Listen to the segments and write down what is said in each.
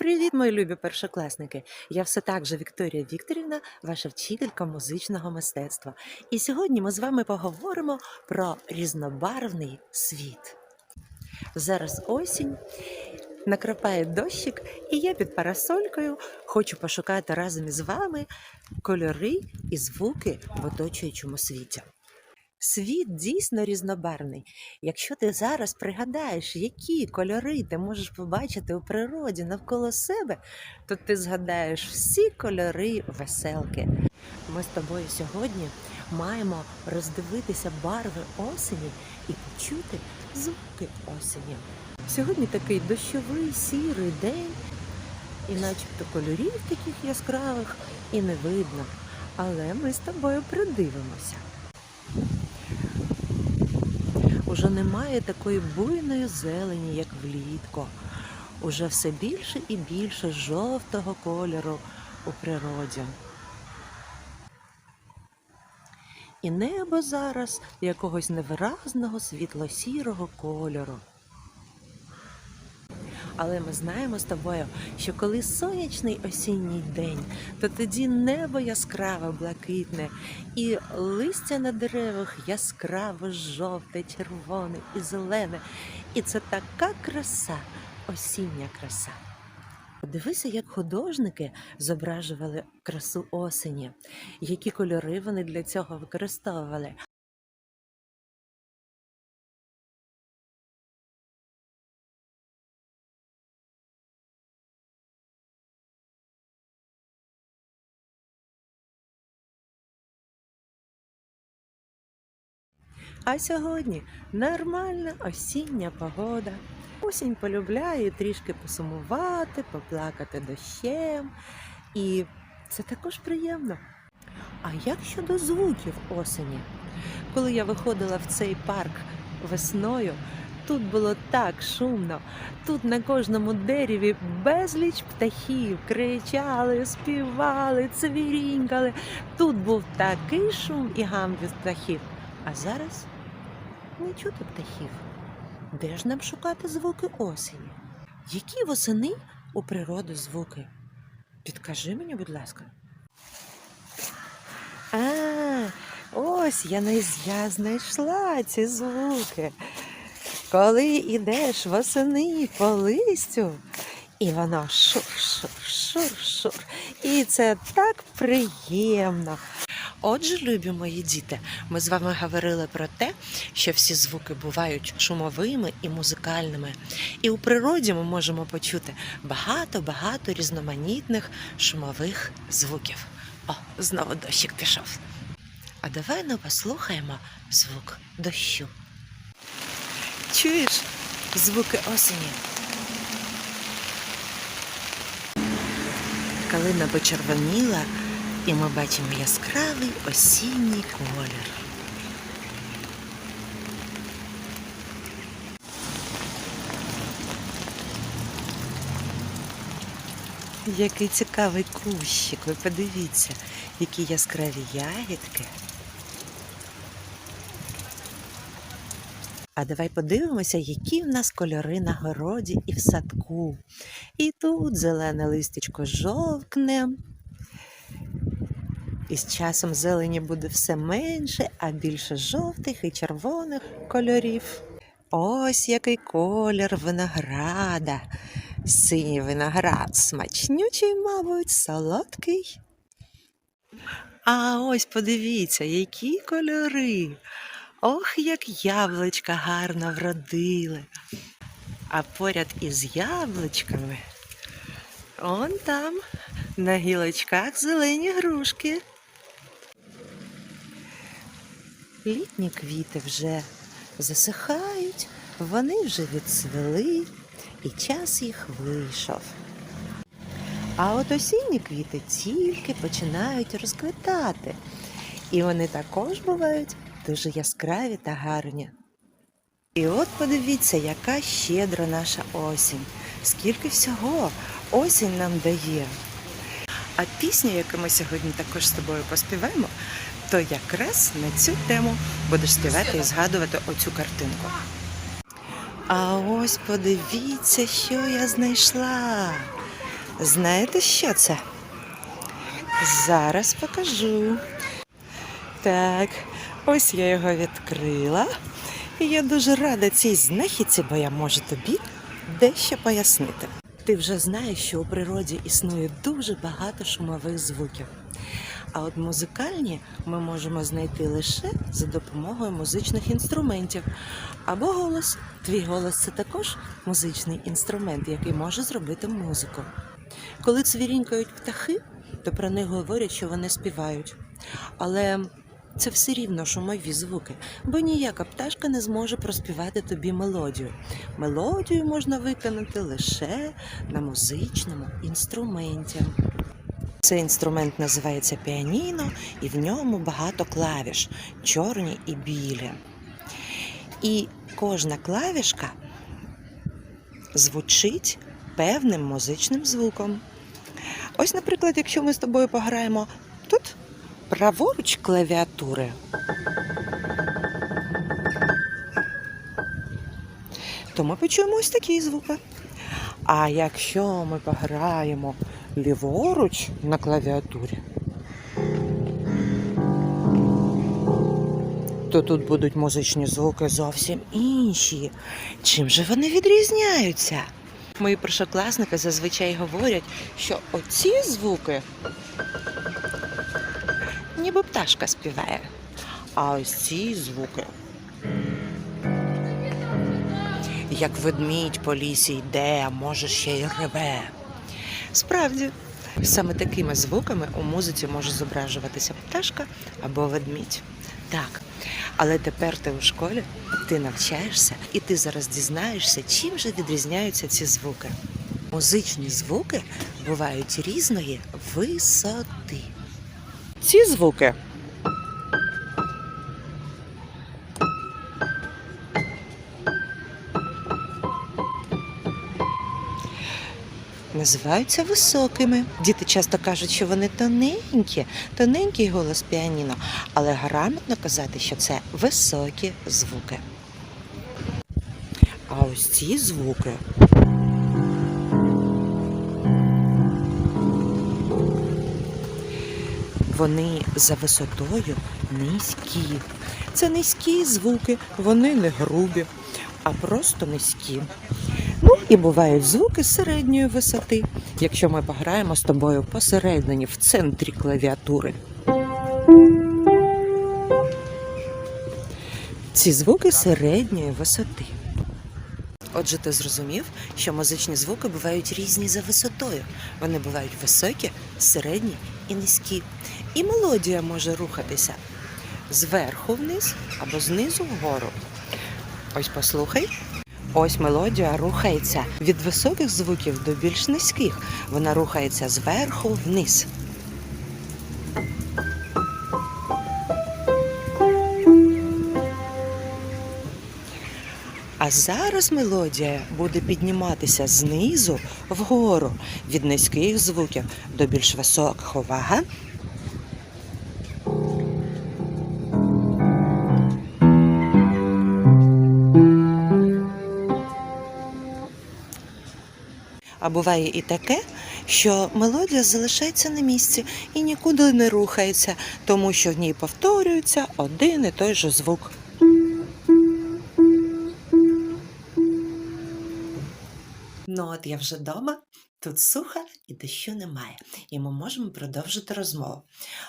Привіт, мої любі першокласники! Я все так же Вікторія Вікторівна, ваша вчителька музичного мистецтва. І сьогодні ми з вами поговоримо про різнобарвний світ. Зараз осінь, накрапає дощик, і я під парасолькою хочу пошукати разом із вами кольори і звуки в оточуючому світі. Світ дійсно різнобарвний. Якщо ти зараз пригадаєш, які кольори ти можеш побачити у природі навколо себе, то ти згадаєш всі кольори веселки. Ми з тобою сьогодні маємо роздивитися барви осені і почути звуки осені. Сьогодні такий дощовий сірий день, і начебто кольорів таких яскравих і не видно. Але ми з тобою придивимося. Уже немає такої буйної зелені, як влітку. Уже все більше і більше жовтого кольору у природі. І небо зараз якогось невиразного світло-сірого кольору. Але ми знаємо з тобою, що коли сонячний осінній день, то тоді небо яскраво блакитне, і листя на деревах яскраво жовте, червоне і зелене. І це така краса, осіння краса. Дивися, як художники зображували красу осені, які кольори вони для цього використовували. А сьогодні нормальна осіння погода. Осінь полюбляє трішки посумувати, поплакати дощем. І це також приємно. А як щодо звуків осені? Коли я виходила в цей парк весною, тут було так шумно. Тут на кожному дереві безліч птахів кричали, співали, цвірінькали. Тут був такий шум і гам від птахів. А зараз не чути птахів. Де ж нам шукати звуки осені? Які восени у природи звуки? Підкажи мені, будь ласка. А, ось я, не- я знайшла ці звуки. Коли йдеш восени по листю, і воно шур-шур, шур-шур. І це так приємно. Отже, любі мої діти, ми з вами говорили про те, що всі звуки бувають шумовими і музикальними. І у природі ми можемо почути багато-багато різноманітних шумових звуків. О, знову дощик пішов. А давай ну послухаємо звук дощу. Чуєш звуки осені? Калина почервоніла, і ми бачимо яскравий осінній колір. Який цікавий кущик, ви подивіться, які яскраві ягідки. А давай подивимося, які в нас кольори на городі і в садку. І тут зелене листячко жовкне. І з часом зелені буде все менше, а більше жовтих і червоних кольорів. Ось який колір винограда. Синій виноград смачнючий, мабуть, солодкий. А ось подивіться, які кольори. Ох, як яблучка гарно вродили. А поряд із яблучками он там на гілочках зелені грушки. Літні квіти вже засихають, вони вже відцвели, і час їх вийшов. А от осінні квіти тільки починають розквітати, і вони також бувають дуже яскраві та гарні. І от подивіться, яка щедра наша осінь. Скільки всього осінь нам дає. А пісня, яку ми сьогодні також з тобою поспіваємо, то якраз на цю тему будеш співати і згадувати оцю картинку. А ось подивіться, що я знайшла. Знаєте, що це? Зараз покажу. Так, ось я його відкрила. І я дуже рада цій знахідці, бо я можу тобі дещо пояснити. Ти вже знаєш, що у природі існує дуже багато шумових звуків. А от музикальні ми можемо знайти лише за допомогою музичних інструментів. Або голос. Твій голос це також музичний інструмент, який може зробити музику. Коли цвірінькають птахи, то про них говорять, що вони співають. Але це все рівно шумові звуки, бо ніяка пташка не зможе проспівати тобі мелодію. Мелодію можна виконати лише на музичному інструменті. Цей інструмент називається піаніно, і в ньому багато клавіш чорні і білі. І кожна клавішка звучить певним музичним звуком. Ось, наприклад, якщо ми з тобою пограємо тут праворуч клавіатури, то ми почуємо ось такі звуки. А якщо ми пограємо ліворуч на клавіатурі, то тут будуть музичні звуки зовсім інші. Чим же вони відрізняються? Мої першокласники зазвичай говорять, що оці звуки ніби пташка співає. А ось ці звуки. Як ведмідь по лісі йде, а може ще й реве. Справді, саме такими звуками у музиці може зображуватися пташка або ведмідь. Так, але тепер ти у школі, ти навчаєшся, і ти зараз дізнаєшся, чим же відрізняються ці звуки. Музичні звуки бувають різної висоти. Ці звуки називаються високими. Діти часто кажуть, що вони тоненькі, тоненький голос піаніно, але грамотно казати, що це високі звуки. А ось ці звуки. Вони за висотою низькі. Це низькі звуки, вони не грубі, а просто низькі. Ну і бувають звуки середньої висоти, якщо ми пограємо з тобою посередині в центрі клавіатури. Ці звуки середньої висоти. Отже, ти зрозумів, що музичні звуки бувають різні за висотою. Вони бувають високі, середні і низькі. І мелодія може рухатися зверху вниз або знизу вгору. Ось послухай. Ось мелодія рухається від високих звуків до більш низьких. Вона рухається зверху вниз. А зараз мелодія буде підніматися знизу вгору від низьких звуків до більш високих. Увага! Буває і таке, що мелодія залишається на місці і нікуди не рухається, тому що в ній повторюється один і той же звук. Ну, от я вже вдома, тут сухо і дощу немає, і ми можемо продовжити розмову.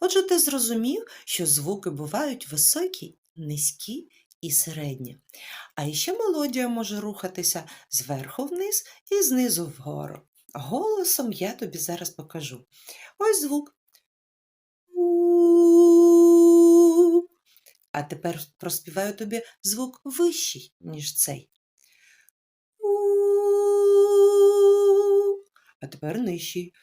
Отже, ти зрозумів, що звуки бувають високі, низькі і середні. А ще мелодія може рухатися зверху вниз і знизу вгору. Голосом я тобі зараз покажу. Ось звук. А тепер проспіваю тобі звук вищий, ніж цей. А тепер нижчий.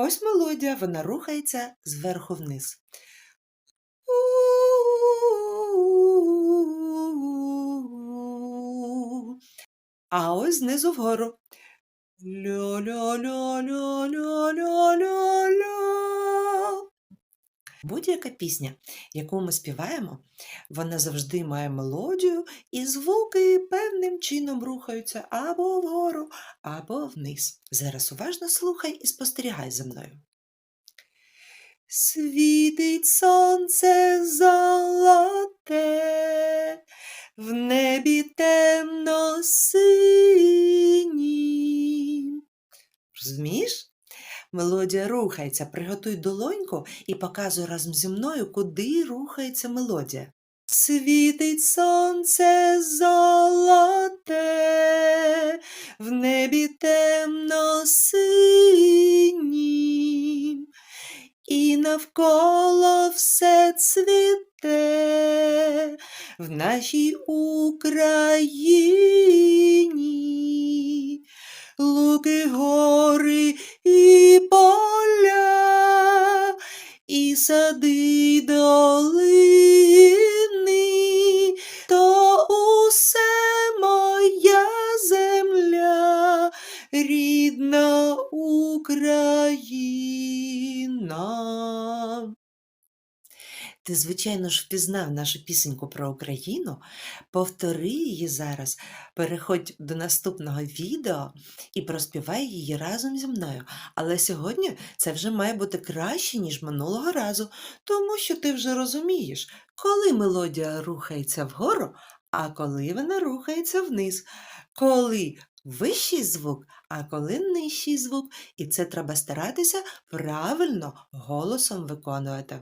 Ось мелодія, вона рухається зверху вниз. А ось знизу вгору. Ля-ля-ля-ля-ля-ля-ля-ля. Будь-яка пісня, яку ми співаємо, вона завжди має мелодію, і звуки певним чином рухаються або вгору, або вниз. Зараз уважно слухай і спостерігай за мною. Світить сонце золоте, в небі темно синім. Розумієш? Мелодія рухається. Приготуй долоньку і показуй разом зі мною, куди рухається мелодія. Світить сонце золоте, в небі темно синім, і навколо все цвіте в нашій Україні. Луки, гори і поля, і сади долини, то усе моя земля, рідна Україна. Ти, звичайно ж, впізнав нашу пісеньку про Україну. Повтори її зараз, переходь до наступного відео і проспівай її разом зі мною. Але сьогодні це вже має бути краще, ніж минулого разу, тому що ти вже розумієш, коли мелодія рухається вгору, а коли вона рухається вниз. Коли вищий звук, а коли нижчий звук. І це треба старатися правильно голосом виконувати.